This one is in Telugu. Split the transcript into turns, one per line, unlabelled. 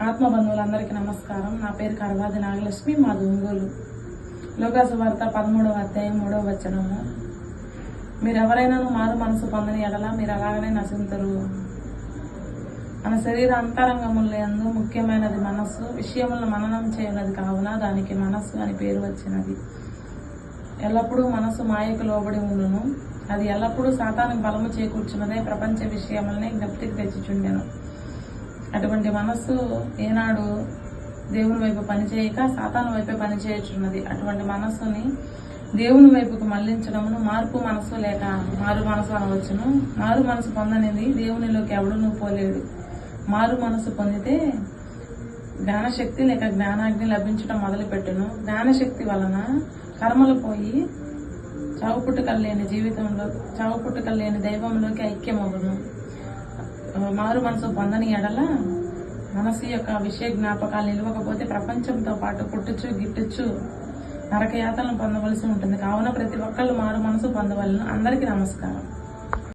ఆత్మ బంధువులందరికీ నమస్కారం. నా పేరు కరవాది నాగలక్ష్మి మా ఒంగోలు. లోకాసు వార్త పదమూడవ అధ్యాయం మూడవ వచనము. మీరు ఎవరైనా మారు మనసు పొందని ఎడలా మీరు అలాగనే నశించరు మన శరీర అంతరంగముల యందు ముఖ్యమైనది మనస్సు విషయములను మననం చేయనది కావున దానికి మనస్సు అని పేరు వచ్చినది. ఎల్లప్పుడూ మనస్సు మాయకు లోబడి ఉండును. అది ఎల్లప్పుడూ సాతానికి బలము చేకూర్చున్నదే ప్రపంచ విషయములనే జ్ఞప్తికి తెచ్చిచుండెను. అటువంటి మనస్సు ఏనాడు దేవుని వైపు పనిచేయక సాతాను వైపే పనిచేయుచున్నది. అటువంటి మనస్సుని దేవుని వైపుకు మళ్ళించడమును మార్పు మనస్సు లేక మారు మనసు అనవచ్చును. మారు మనసు పొందనిది దేవునిలోకి ఎవడునూ పోలేడు మారు మనసు పొందితే జ్ఞానశక్తి లేక జ్ఞానాగ్ని లభించడం మొదలుపెట్టును. జ్ఞానశక్తి వలన కర్మలు పోయి చావు పుట్టుకలు లేని జీవితంలో చావు పుట్టుకలు లేని దైవంలోకి ఐక్యమవును మారు మనసు పొందని ఎడల మనసు యొక్క విషయ జ్ఞాపకాలు నిలవకపోతే ప్రపంచంతో పాటు పుట్టుచు గిట్టుచు నరకయాతలను పొందవలసి ఉంటుంది. కావున ప్రతి ఒక్కళ్ళు మారు మనసు పొందవలను. అందరికీ నమస్కారం.